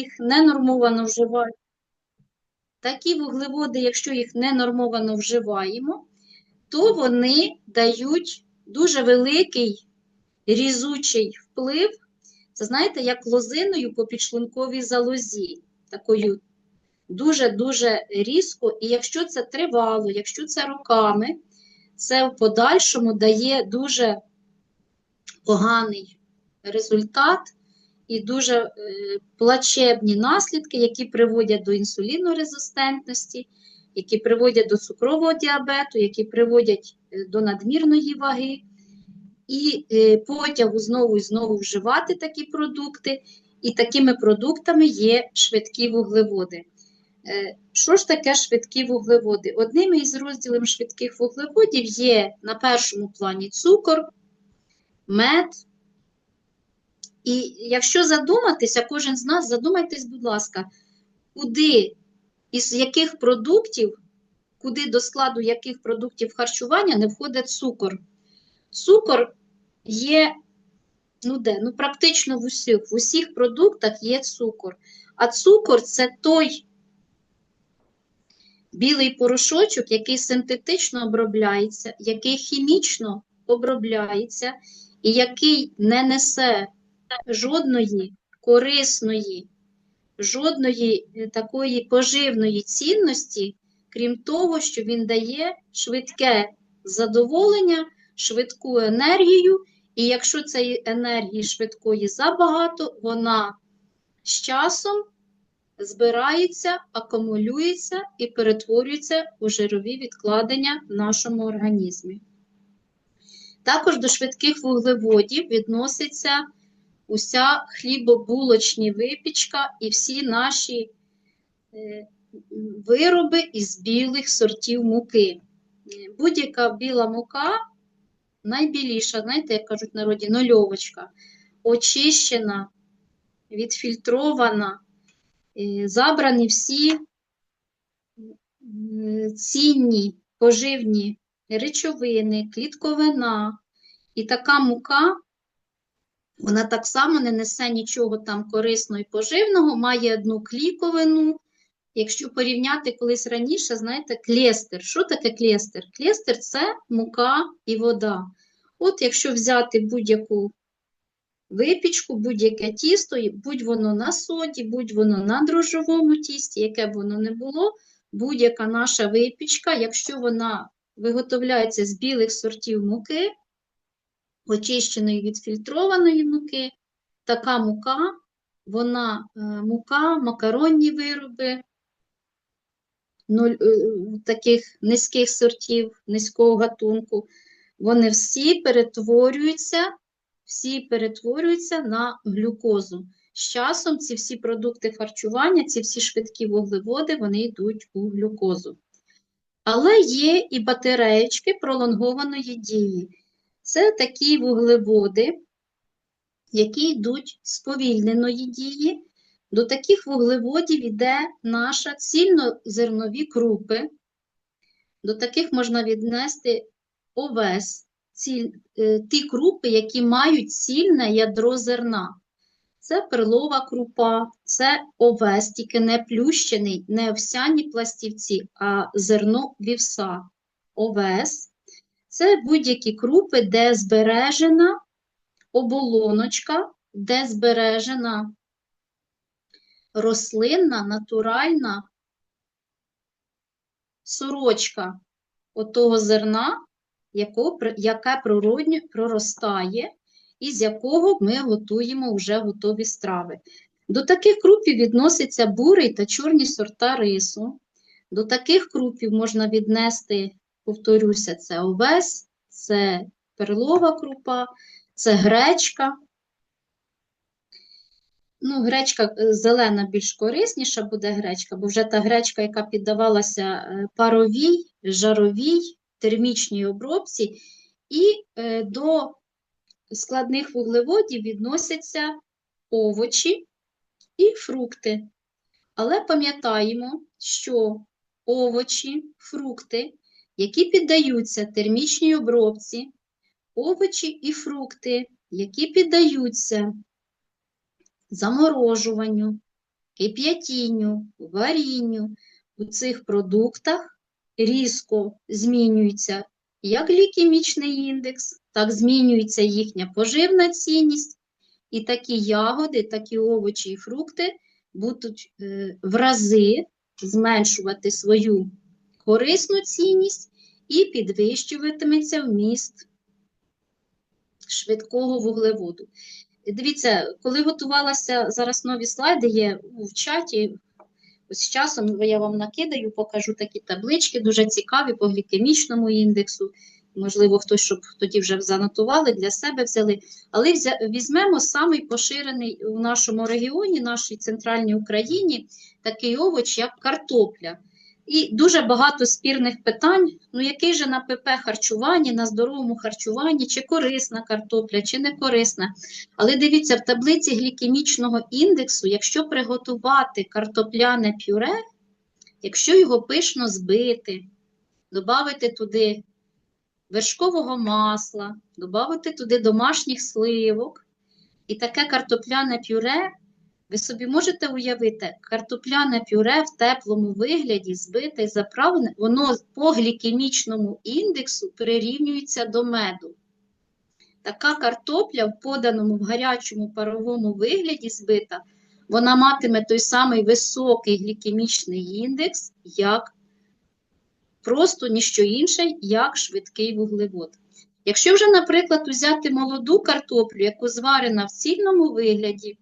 їх ненормовано вживаємо, такі вуглеводи, якщо їх ненормовано вживаємо, то вони дають дуже великий різучий вплив. Це знаєте, як лозиною по підшлунковій залозі, такою дуже-дуже різко. І якщо це тривало, якщо це роками, це в подальшому дає дуже поганий результат і дуже е, плачебні наслідки, які приводять до інсулінорезистентності, які приводять до цукрового діабету, які приводять е, до надмірної ваги, і е, потягу знову і знову вживати такі продукти. І такими продуктами є швидкі вуглеводи. Що ж таке швидкі вуглеводи? Одним із розділів швидких вуглеводів є на першому плані цукор, мед. І якщо задуматися, кожен з нас, задумайтесь, будь ласка, куди, із яких продуктів, куди до складу яких продуктів харчування не входить цукор. Цукор є, ну де, ну практично в усіх, в усіх продуктах є цукор. А цукор це той білий порошочок, який синтетично обробляється, який хімічно обробляється, і який не несе жодної корисної, жодної е, такої поживної цінності, крім того, що він дає швидке задоволення, швидку енергію, і якщо цієї енергії швидкої забагато, вона з часом збирається, акумулюється і перетворюється у жирові відкладення в нашому організмі. Також до швидких вуглеводів відноситься уся хлібобулочні випічка і всі наші е, вироби із білих сортів муки. Е, Будь-яка біла мука, найбіліша, знаєте, як кажуть в народі, нульовочка, очищена, відфільтрована, е, забрані всі цінні поживні речовини, клітковина. І така мука, вона так само не несе нічого там корисного і поживного, має одну кліковину. Якщо порівняти колись раніше, знаєте, клєстер. Що таке клєстер? Клєстер це мука і вода. От якщо взяти будь-яку випічку, будь-яке тісто, будь воно на соді, будь воно на дрожжовому тісті, яке б воно не було, будь-яка наша випічка, якщо вона виготовляється з білих сортів муки, очищеної відфільтрованої муки, така мука, вона е, мука, макаронні вироби, е, таких низьких сортів, низького гатунку, вони всі перетворюються, всі перетворюються на глюкозу. З часом ці всі продукти харчування, ці всі швидкі вуглеводи, вони йдуть у глюкозу. Але є і батареєчки пролонгованої дії. Це такі вуглеводи, які йдуть з повільненої дії. До таких вуглеводів йде наша цільнозернові крупи. До таких можна віднести овес, ціль, е, ті крупи, які мають цільне ядро зерна. Це перлова крупа, це овес, тільки не плющений, не овсяні пластівці, а зерно вівса. Овес. Це будь-які крупи, де збережена оболоночка, де збережена рослинна, натуральна сорочка отого зерна, яке природньо проростає, і з якого ми готуємо вже готові страви. До таких крупів відносяться бурий та чорні сорта рису. До таких крупів можна віднести, повторюся, це овес, це перлова крупа, це гречка. Ну, гречка е, зелена більш корисніша буде гречка, бо вже та гречка, яка піддавалася е, паровій, жаровій, термічній обробці, і е, до складних вуглеводів відносяться овочі і фрукти. Але пам'ятаємо, що овочі, фрукти, які піддаються термічній обробці, овочі і фрукти, які піддаються заморожуванню, кип'ятінню, варінню. У цих продуктах різко змінюється як глікемічний індекс, так змінюється їхня поживна цінність, і такі ягоди, такі овочі і фрукти будуть е, в рази зменшувати свою корисну цінність і підвищуватиметься вміст швидкого вуглеводу. Дивіться, коли готувалася зараз нові слайди, є в чаті. Ось з часом я вам накидаю, покажу такі таблички, дуже цікаві по глікемічному індексу. Можливо, хтось, щоб тоді вже занотували, для себе взяли. Але візьмемо самий поширений у нашому регіоні, нашій центральній Україні, такий овоч, як картопля. І дуже багато спірних питань, ну який же на ПП харчуванні, на здоровому харчуванні, чи корисна картопля, чи не корисна. Але дивіться, в таблиці глікемічного індексу, якщо приготувати картопляне пюре, якщо його пишно збити, додати туди вершкового масла, додати туди домашніх сливок, і таке картопляне пюре, ви собі можете уявити, картопляне пюре в теплому вигляді, збите і заправлене, воно по глікемічному індексу прирівнюється до меду. Така картопля в поданому в гарячому паровому вигляді збита, вона матиме той самий високий глікемічний індекс, як просто ніщо інше, як швидкий вуглевод. Якщо вже, наприклад, взяти молоду картоплю, яку зварена в цільному вигляді,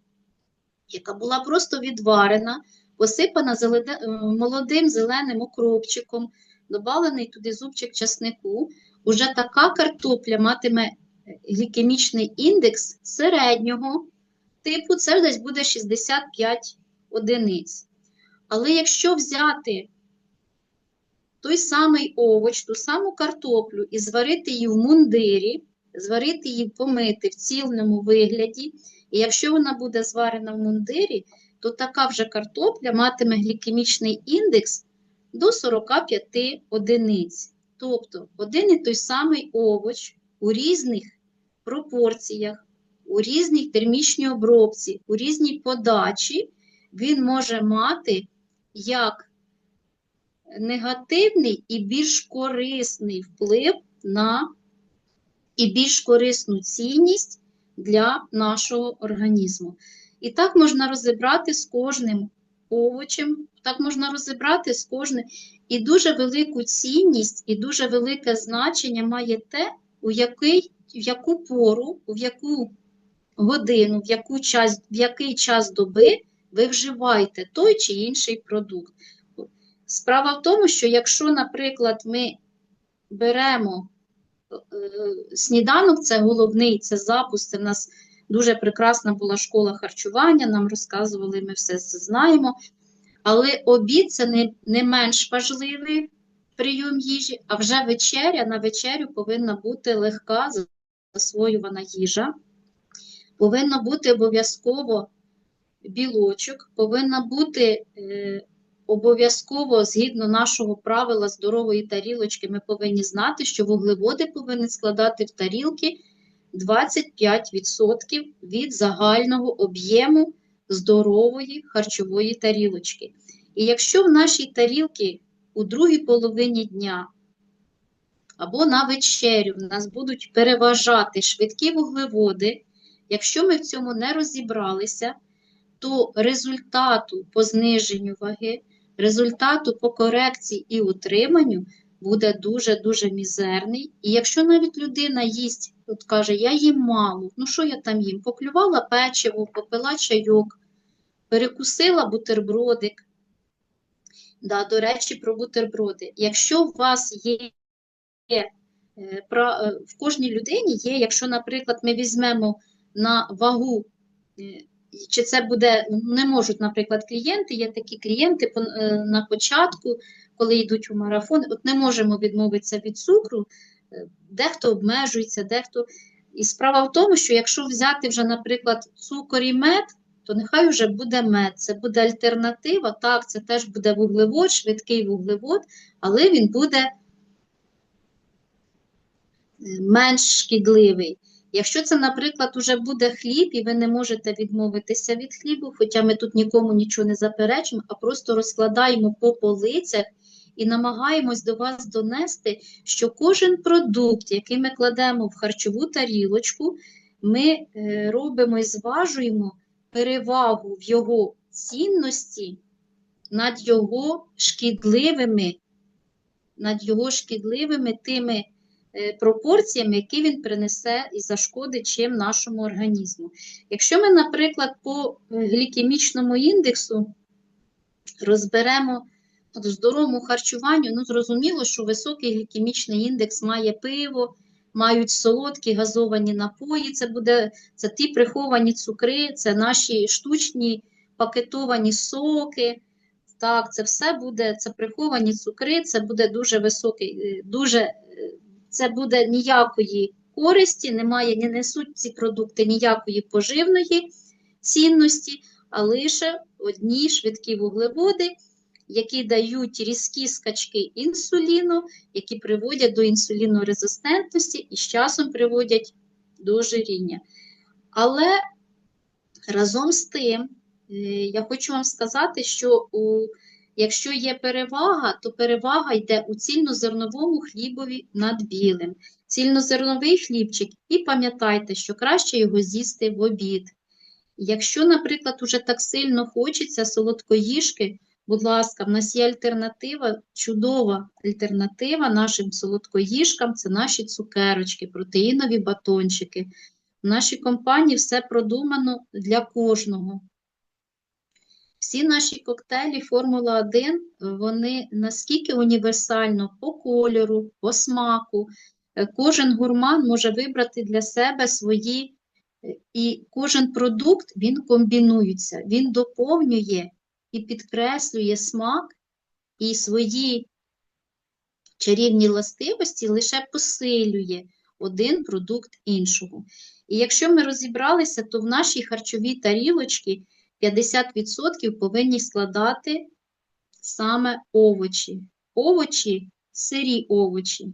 яка була просто відварена, посипана е, молодим зеленим укропчиком, доданий туди зубчик часнику, уже така картопля матиме е, глікемічний індекс середнього типу, це десь буде 65 одиниць. Але якщо взяти той самий овоч, ту саму картоплю і зварити її в мундирі, зварити її помити в цільному вигляді, і якщо вона буде зварена в мундирі, то така вже картопля матиме глікемічний індекс до 45 одиниць. Тобто один і той самий овоч у різних пропорціях, у різній термічній обробці, у різній подачі, він може мати як негативний і більш корисний вплив на і більш корисну цінність для нашого організму. І так можна розібрати з кожним овочем, так можна розібрати з кожним. І дуже велику цінність, і дуже велике значення має те, у який, в яку пору, в яку годину, в, яку час, в який час доби ви вживаєте той чи інший продукт. Справа в тому, що якщо, наприклад, ми беремо сніданок, це головний, це запуск, це в нас дуже прекрасна була школа харчування, нам розказували, ми все це знаємо. Але обід це не, не менш важливий прийом їжі, а вже вечеря, на вечерю повинна бути легка засвоювана їжа, повинна бути обов'язково білочок, повинна бути е, обов'язково, згідно нашого правила здорової тарілочки, ми повинні знати, що вуглеводи повинні складати в тарілки 25% від загального об'єму здорової харчової тарілочки. І якщо в нашій тарілці у другій половині дня або на вечерю в нас будуть переважати швидкі вуглеводи, якщо ми в цьому не розібралися, то результату по зниженню ваги, результату по корекції і утриманню буде дуже-дуже мізерний. І якщо навіть людина їсть, от каже, я їм мало, ну що я там їм? Поклювала печиво, попила чайок, перекусила бутербродик. Да, до речі, про бутерброди. Якщо у вас є, е, е, в кожній людині є, якщо, наприклад, ми візьмемо на вагу, чи це буде, не можуть, наприклад, клієнти, є такі клієнти е, на початку, коли йдуть у марафон, от не можемо відмовитися від цукру, е, дехто обмежується, дехто. І справа в тому, що якщо взяти вже, наприклад, цукор і мед, то нехай вже буде мед, це буде альтернатива. Так, це теж буде вуглевод, швидкий вуглевод, але він буде е, менш шкідливий. Якщо це, наприклад, уже буде хліб, і ви не можете відмовитися від хлібу, хоча ми тут нікому нічого не заперечуємо, а просто розкладаємо по полицях і намагаємось до вас донести, що кожен продукт, який ми кладемо в харчову тарілочку, ми е, робимо і зважуємо перевагу в його цінності над його шкідливими, над його шкідливими тими е, пропорціями, які він принесе і зашкодить чим нашому організму. Якщо ми, наприклад, по е, глікемічному індексу розберемо здоровому харчуванню, ну зрозуміло, що високий глікемічний індекс має пиво, мають солодкі газовані напої, це буде це ті приховані цукри, це наші штучні пакетовані соки. Так, це все буде, це приховані цукри, це буде дуже високий, е, дуже, це буде ніякої користі, немає, не несуть ці продукти ніякої поживної цінності, а лише одні швидкі вуглеводи, які дають різкі скачки інсуліну, які приводять до інсулінорезистентності і з часом приводять до ожиріння. Але разом з тим, Е, Я хочу вам сказати, що у, якщо є перевага, то перевага йде у цільнозерновому хлібові над білим. Цільнозерновий хлібчик, і пам'ятайте, що краще його з'їсти в обід. Якщо, наприклад, уже так сильно хочеться солодкоїжки, будь ласка, в нас є альтернатива, чудова альтернатива нашим солодкоїжкам це наші цукерочки, протеїнові батончики. В нашій компанії все продумано для кожного. Всі наші коктейлі Формула 1, вони наскільки універсально по кольору, по смаку. Е, Кожен гурман може вибрати для себе свої, е, і кожен продукт він комбінується, він доповнює і підкреслює смак і свої чарівні властивості лише посилює один продукт іншого. І якщо ми розібралися, то в нашій харчовій тарілочці 50% повинні складати саме овочі. Овочі сирі овочі.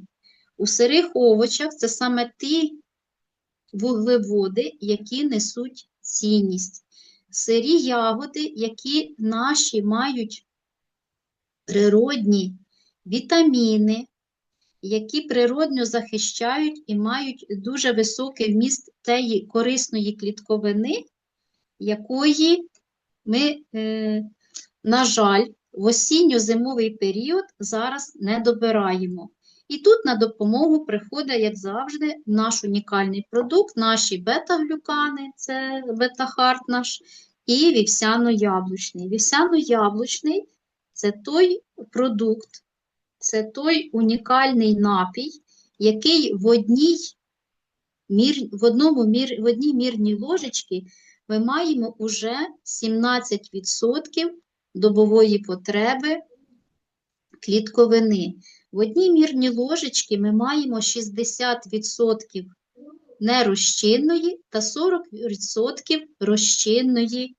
У сирих овочах це саме ті вуглеводи, які несуть цінність. Сирі ягоди, які наші мають природні вітаміни, які природньо захищають і мають дуже високий вміст тієї корисної клітковини, якої ми, е, на жаль, в осінньо-зимовий період зараз не добираємо. І тут на допомогу приходить, як завжди, наш унікальний продукт, наші бета-глюкани, це бета-харт наш, і вівсяно-яблучний. Вівсяно-яблучний це той продукт, це той унікальний напій, який в одній, мір, в одному мір, в одній мірній ложечці ми маємо уже 17% добової потреби клітковини. В одній мірній ложечці ми маємо 60% нерозчинної та 40% розчинної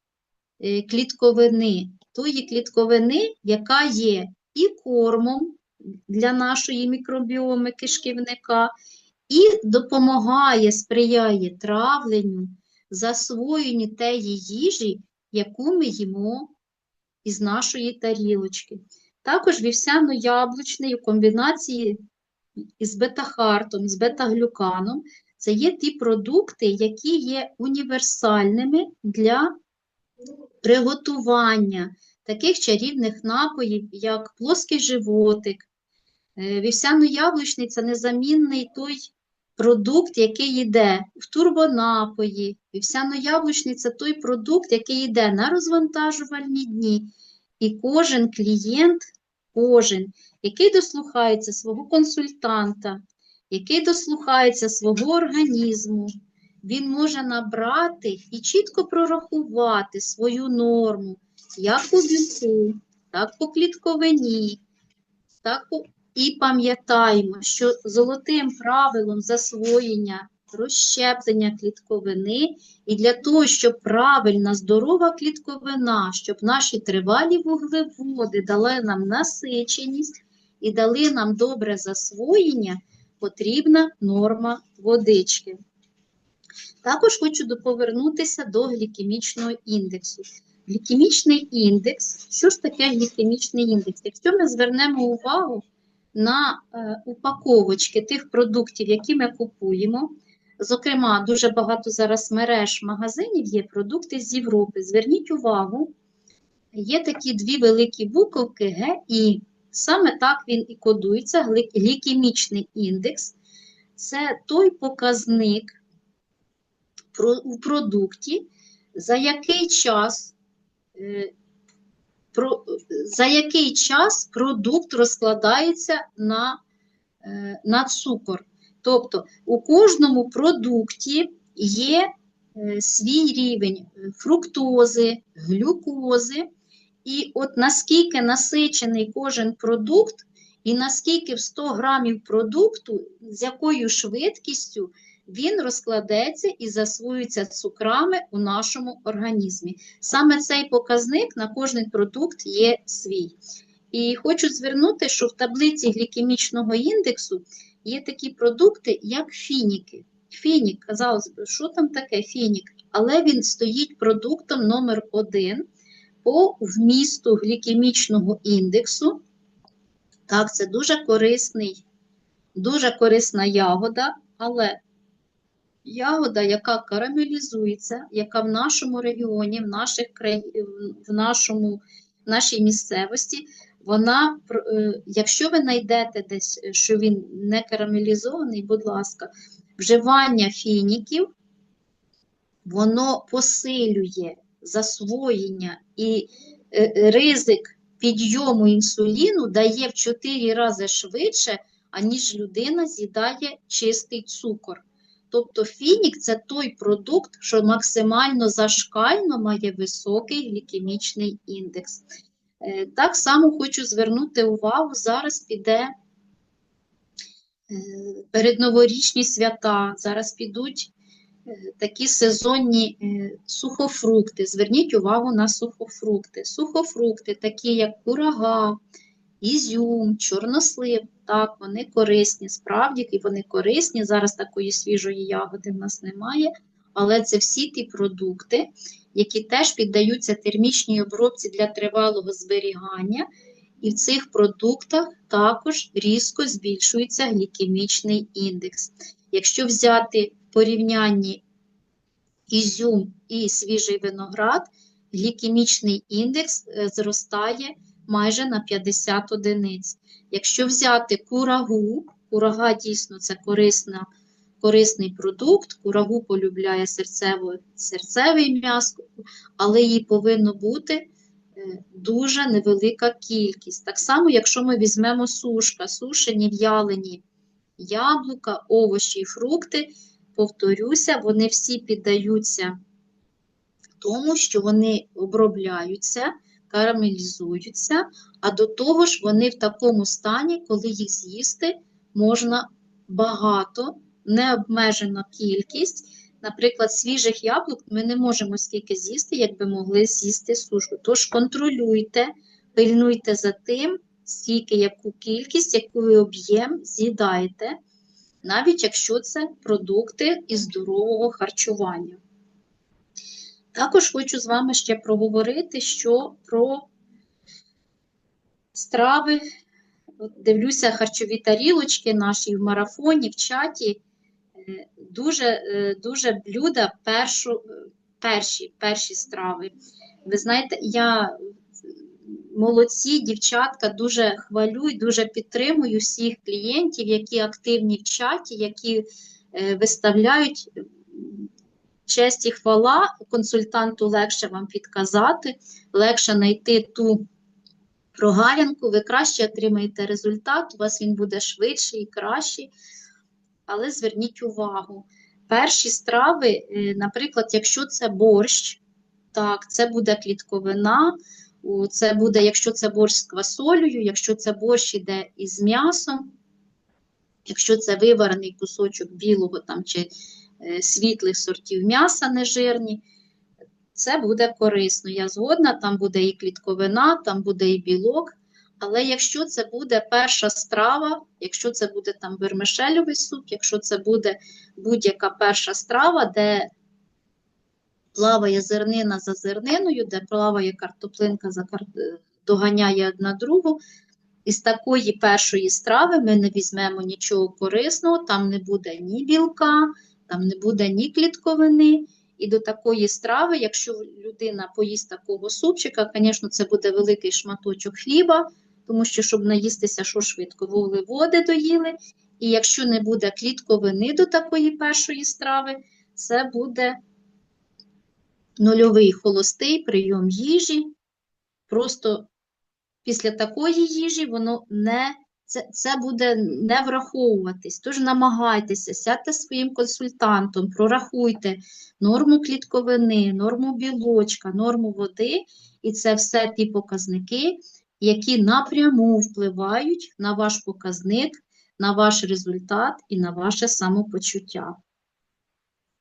е, клітковини. Тої клітковини, яка є і кормом для нашої мікробіоми кишківника, і допомагає, сприяє травленню, засвоєнні тієї їжі, яку ми їмо із нашої тарілочки. Також вівсяно-яблучний у комбінації із бета-хартом, з бета-глюканом це є ті продукти, які є універсальними для приготування таких чарівних напоїв, як плоский животик. Е, Вівсяно-яблучний це незамінний той продукт, який йде в турбонапої. Вівсяно-яблучний це той продукт, який йде на розвантажувальні дні. І кожен клієнт, кожен, який дослухається свого консультанта, який дослухається свого організму, він може набрати і чітко прорахувати свою норму, як по білку, так по клітковині, так по і пам'ятаємо, що золотим правилом засвоєння, розщеплення клітковини, і для того, щоб правильна здорова клітковина, щоб наші тривалі вуглеводи дали нам насиченість і дали нам добре засвоєння, потрібна норма водички. Також хочу повернутися до глікемічного індексу. Глікемічний індекс, що ж таке глікемічний індекс? Якщо ми звернемо увагу на е, упаковочки тих продуктів, які ми купуємо, зокрема, дуже багато зараз мереж магазинів є продукти з Європи. Зверніть увагу, є такі дві великі буковки Г і саме так він і кодується, глікемічний індекс. Це той показник у продукті, за який час, е, про, за який час продукт розкладається на, е, на цукор. Тобто у кожному продукті є е, свій рівень фруктози, глюкози, і от наскільки насичений кожен продукт, і наскільки в 100 грамів продукту, з якою швидкістю він розкладеться і засвоюється цукрами у нашому організмі. Саме цей показник на кожен продукт є свій. І хочу звернути, що в таблиці глікемічного індексу є такі продукти, як фініки. Фінік, казалось би, що там таке фінік? Але він стоїть продуктом номер один по вмісту глікемічного індексу. Так, це дуже корисний, дуже корисна ягода, але ягода, яка карамелізується, яка в нашому регіоні, в, наших краї... в нашому, в нашій місцевості, вона, е, якщо ви знайдете десь, е, що він не карамелізований, будь ласка, вживання фініків, воно посилює засвоєння і е, ризик підйому інсуліну дає в 4 рази швидше, аніж людина з'їдає чистий цукор. Тобто фінік це той продукт, що максимально зашкально має високий глікемічний індекс. Е, Так само хочу звернути увагу, зараз піде е, передноворічні свята, зараз підуть е, такі сезонні сухофрукти. Зверніть увагу на сухофрукти. Сухофрукти, такі як курага, ізюм, чорнослив, так, вони корисні, справді і вони корисні. Зараз такої свіжої ягоди в нас немає, але це всі ті продукти, які теж піддаються термічній обробці для тривалого зберігання, і в цих продуктах також різко збільшується глікемічний індекс. Якщо взяти в порівнянні ізюм і свіжий виноград, глікемічний індекс е, зростає майже на 50 одиниць. Якщо взяти курагу, курага дійсно це корисна, корисний продукт, курагу полюбляє серцево, серцевий м'ясо, але її повинно бути е, дуже невелика кількість. Так само, якщо ми візьмемо сушка, сушені в'ялені яблука, овочі і фрукти, повторюся, вони всі піддаються тому, що вони обробляються, карамелізуються, а до того ж вони в такому стані, коли їх з'їсти можна багато, необмежена кількість. Наприклад, свіжих яблук ми не можемо скільки з'їсти, як би могли з'їсти сушку. Тож контролюйте, пильнуйте за тим, скільки, яку кількість, який об'єм з'їдаєте, навіть якщо це продукти із здорового харчування. Також хочу з вами ще проговорити, що про страви, дивлюся, харчові тарілочки наші в марафоні, в чаті, е, дуже, е, дуже блюда першу, перші, перші страви. Ви знаєте, я молодці, дівчатка, дуже хвалю і дуже підтримую всіх клієнтів, які активні в чаті, які е, виставляють честь і хвала. Консультанту легше вам підказати, легше знайти ту прогалянку, ви краще отримаєте результат, у вас він буде швидший і кращий. Але зверніть увагу, перші страви, е, наприклад, якщо це борщ, так, це буде клітковина, це буде, якщо це борщ з квасолею, якщо це борщ іде із м'ясом, якщо це виварений кусочок білого там, чи світлих сортів м'яса нежирні, це буде корисно. Я згодна, там буде і клітковина, там буде і білок. Але якщо це буде перша страва, якщо це буде там вермишельовий суп, якщо це буде будь-яка перша страва, де плаває зернина за зерниною, де плаває картоплинка за кар... е, доганяє одна другу, із такої першої страви ми не візьмемо нічого корисного, там не буде ні білка, там не буде ні клітковини. І до такої страви, якщо людина поїсть такого супчика, звісно, це буде великий шматочок хліба, тому що, щоб наїстися, що швидко, вуглеводи доїли. І якщо не буде клітковини до такої першої страви, це буде нульовий холостий прийом їжі. Просто після такої їжі воно не, це, це буде не враховуватись. Тож намагайтеся, сядьте своїм консультантом, прорахуйте норму клітковини, норму білочка, норму води, і це все ті показники, які напряму впливають на ваш показник, на ваш результат і на ваше самопочуття.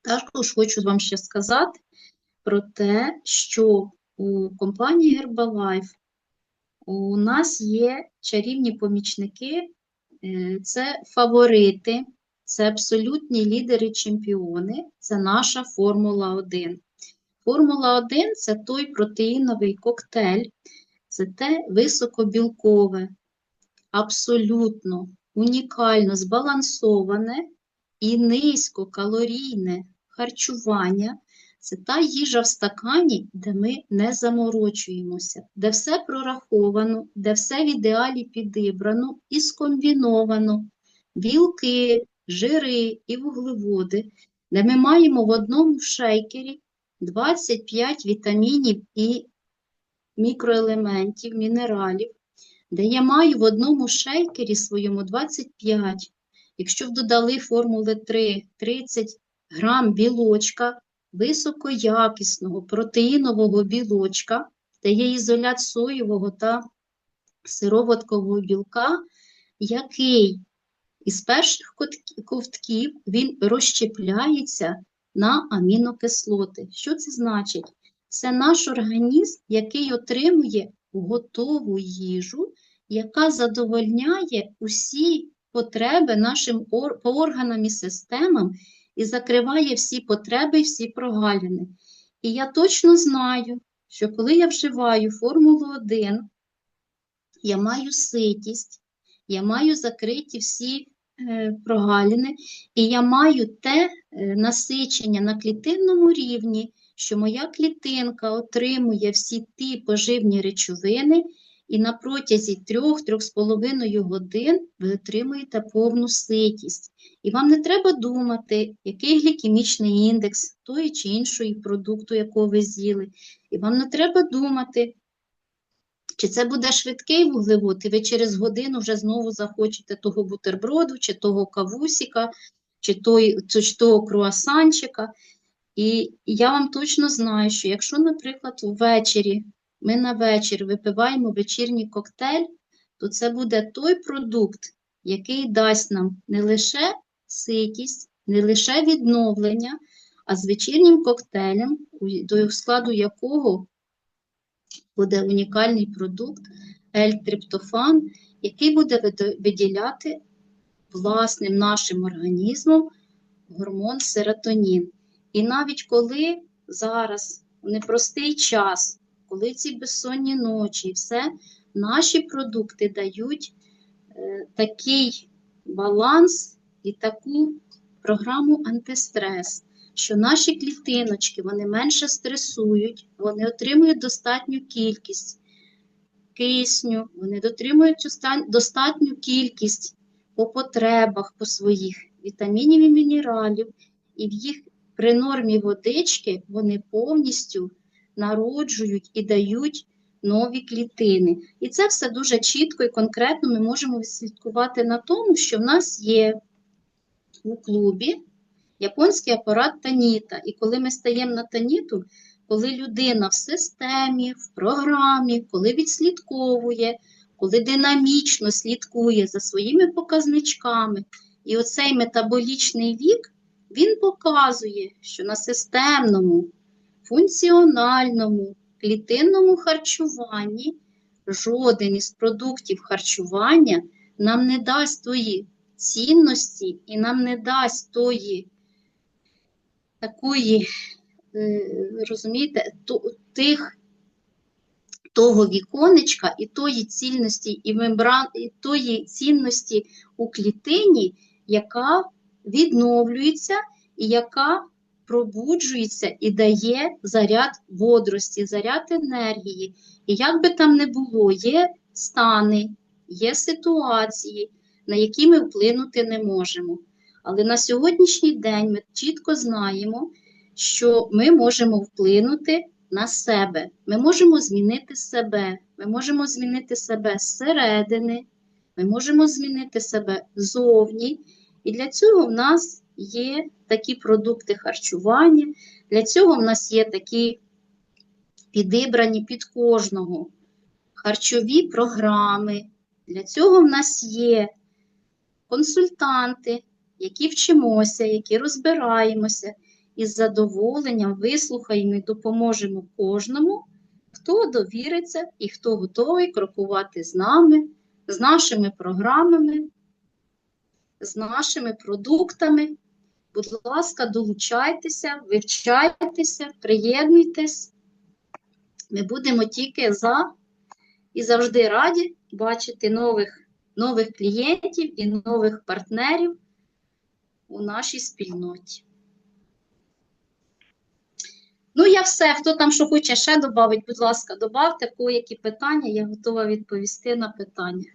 Також хочу вам ще сказати про те, що у компанії Herbalife у нас є чарівні помічники, е, це фаворити, це абсолютні лідери-чемпіони, це наша Формула 1. Формула 1 це той протеїновий коктейль, це те високобілкове, абсолютно унікально збалансоване і низькокалорійне харчування. Це та їжа в стакані, де ми не заморочуємося, де все прораховано, де все в ідеалі підібрано і скомбіновано, білки, жири і вуглеводи, де ми маємо в одному шейкері 25 вітамінів і мікроелементів, мінералів, де я маю в одному шейкері своєму 25. Якщо додали формули 3, 30 грам білочка, високоякісного протеїнового білочка, де є ізолят соєвого та сироваткового білка, який із перших ковтків він розщепляється на амінокислоти. Що це значить? Це наш організм, який отримує готову їжу, яка задовольняє усі потреби нашим органам і системам і закриває всі потреби і всі прогалини. І я точно знаю, що коли я вживаю формулу 1, я маю ситість, я маю закриті всі е, прогалини, і я маю те е, насичення на клітинному рівні, що моя клітинка отримує всі ті поживні речовини, і на протязі 3-3,5 годин ви отримуєте повну ситість. І вам не треба думати, який глікемічний індекс тої чи іншої продукту, якого ви з'їли. І вам не треба думати, чи це буде швидкий вуглевод, і ви через годину вже знову захочете того бутерброду, чи того кавусіка, чи, той, чи того круасанчика. І я вам точно знаю, що якщо, наприклад, ввечері ми на вечір випиваємо вечірній коктейль, то це буде той продукт, який дасть нам не лише ситість, не лише відновлення, а з вечірнім коктейлем, до складу якого буде унікальний продукт L-триптофан, який буде виділяти власним нашим організмом гормон серотонін. І навіть коли зараз в непростий час, коли ці безсонні ночі, все, наші продукти дають е, такий баланс і таку програму антистрес, що наші клітиночки вони менше стресують, вони отримують достатню кількість кисню, вони дотримують достатню кількість по потребах по своїх вітамінів і мінералів, і в їх при нормі водички вони повністю народжують і дають нові клітини. І це все дуже чітко і конкретно ми можемо відслідкувати на тому, що в нас є у клубі японський апарат Таніта. І коли ми стаємо на Таніту, коли людина в системі, в програмі, коли відслідковує, коли динамічно слідкує за своїми показничками, і оцей метаболічний вік, він показує, що на системному, функціональному, клітинному харчуванні жоден із продуктів харчування нам не дасть тої цінності і нам не дасть тої такої, е, розумієте, тих, того віконечка і тої цінності і мембран, і тої цінності у клітині, яка відновлюється і яка пробуджується і дає заряд бодрості, заряд енергії. І як би там не було, є стани, є ситуації, на які ми вплинути не можемо. Але на сьогоднішній день ми чітко знаємо, що ми можемо вплинути на себе. Ми можемо змінити себе. Ми можемо змінити себе зсередини, ми можемо змінити себе ззовні. І для цього в нас є такі продукти харчування, для цього в нас є такі підібрані під кожного харчові програми. Для цього в нас є консультанти, які вчимося, які розбираємося, і з задоволенням вислухаємо і допоможемо кожному, хто довіриться і хто готовий крокувати з нами, з нашими програмами, з нашими продуктами. Будь ласка, долучайтеся, вивчайтеся, приєднуйтесь. Ми будемо тільки за і завжди раді бачити нових, нових клієнтів і нових партнерів у нашій спільноті. Ну, я все. Хто там що хоче ще додати, будь ласка, добавте, в кого які питання, я готова відповісти на питання.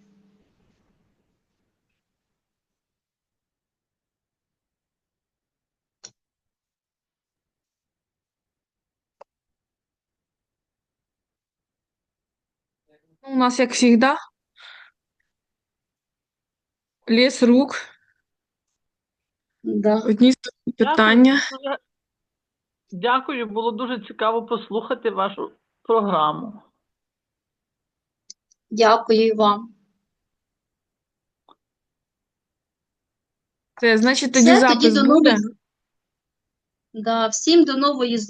У нас, як завжди, ліс рук, Да. одні з Дякую, питання. Дякую, було дуже цікаво послухати вашу програму. Дякую і вам. Це значить тоді Все, тоді до буде. нових. Да, всім до нової зустрічі.